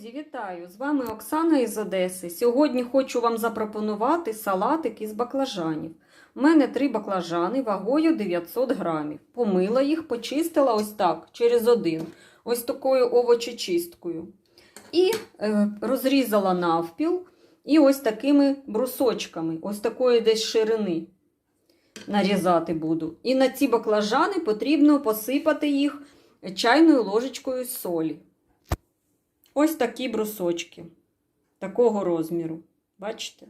Друзі, вітаю! З вами Оксана із Одеси. Сьогодні хочу вам запропонувати салатик із баклажанів. У мене три баклажани вагою 900 грамів. Помила їх, почистила ось так, через один, ось такою овочечисткою. І е, розрізала навпіл і ось такими брусочками, ось такої десь ширини нарізати буду. І на ці баклажани потрібно посипати їх чайною ложечкою солі. Ось такі брусочки такого розміру. Бачите?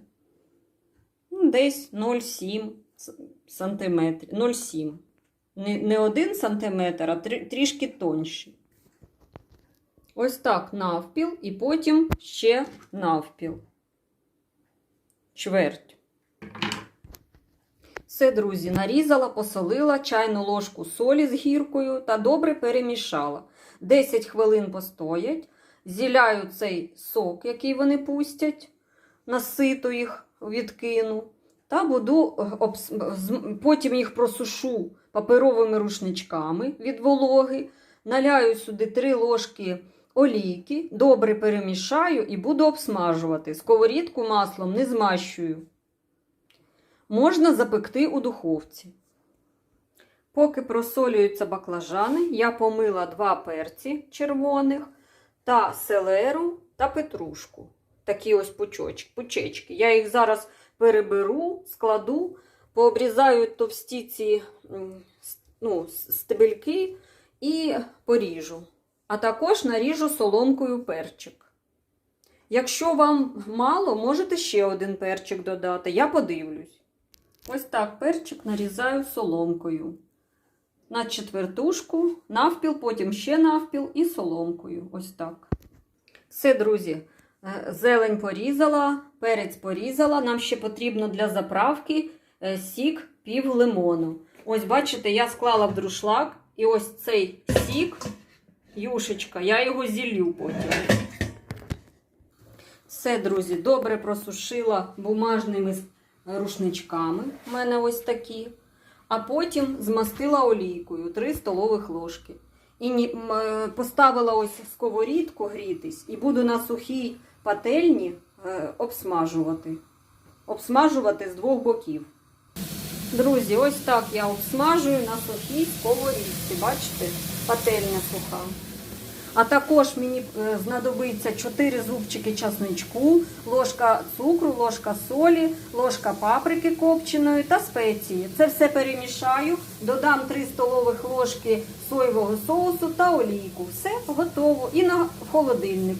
Ну, Десь 0,7 сантиметрів. 0,7. Не, не 1 сантиметр, а трішки тонші. Ось так навпіл, і потім ще навпіл. Чверть. Все, друзі, нарізала, посолила чайну ложку солі з гіркою та добре перемішала. 10 хвилин постоять. Зіляю цей сок, який вони пустять, наситу їх відкину. Та буду е, потім їх просушу паперовими рушничками від вологи. Наляю сюди 3 ложки олійки, добре перемішаю і буду обсмажувати. Сковорідку маслом не змащую. Можна запекти у духовці. Поки просолюються баклажани, я помила два перці червоних та селеру та петрушку. Такі ось пучочки, пучечки. Я їх зараз переберу, складу, пообрізаю товсті ці ну, стебельки і поріжу. А також наріжу соломкою перчик. Якщо вам мало, можете ще один перчик додати. Я подивлюсь. Ось так перчик нарізаю соломкою. На четвертушку, навпіл, потім ще навпіл і соломкою. Ось так. Все, друзі, е, зелень порізала, перець порізала. Нам ще потрібно для заправки е, сік пів лимону. Ось, бачите, я склала в друшлак, і ось цей сік, юшечка, я його зіллю потім. Все, друзі, добре просушила бумажними рушничками. У мене ось такі. А потім змастила олійкою 3 столових ложки. І е, поставила ось сковорідку грітись і буду на сухій пательні е, обсмажувати. Обсмажувати з двох боків. Друзі, ось так я обсмажую на сухій сковорідці. Бачите, пательня суха. А також мені е, знадобиться 4 зубчики часничку, ложка цукру, ложка солі, ложка паприки копченої та спеції. Це все перемішаю, додам 3 столових ложки соєвого соусу та олійку. Все готово і на холодильник.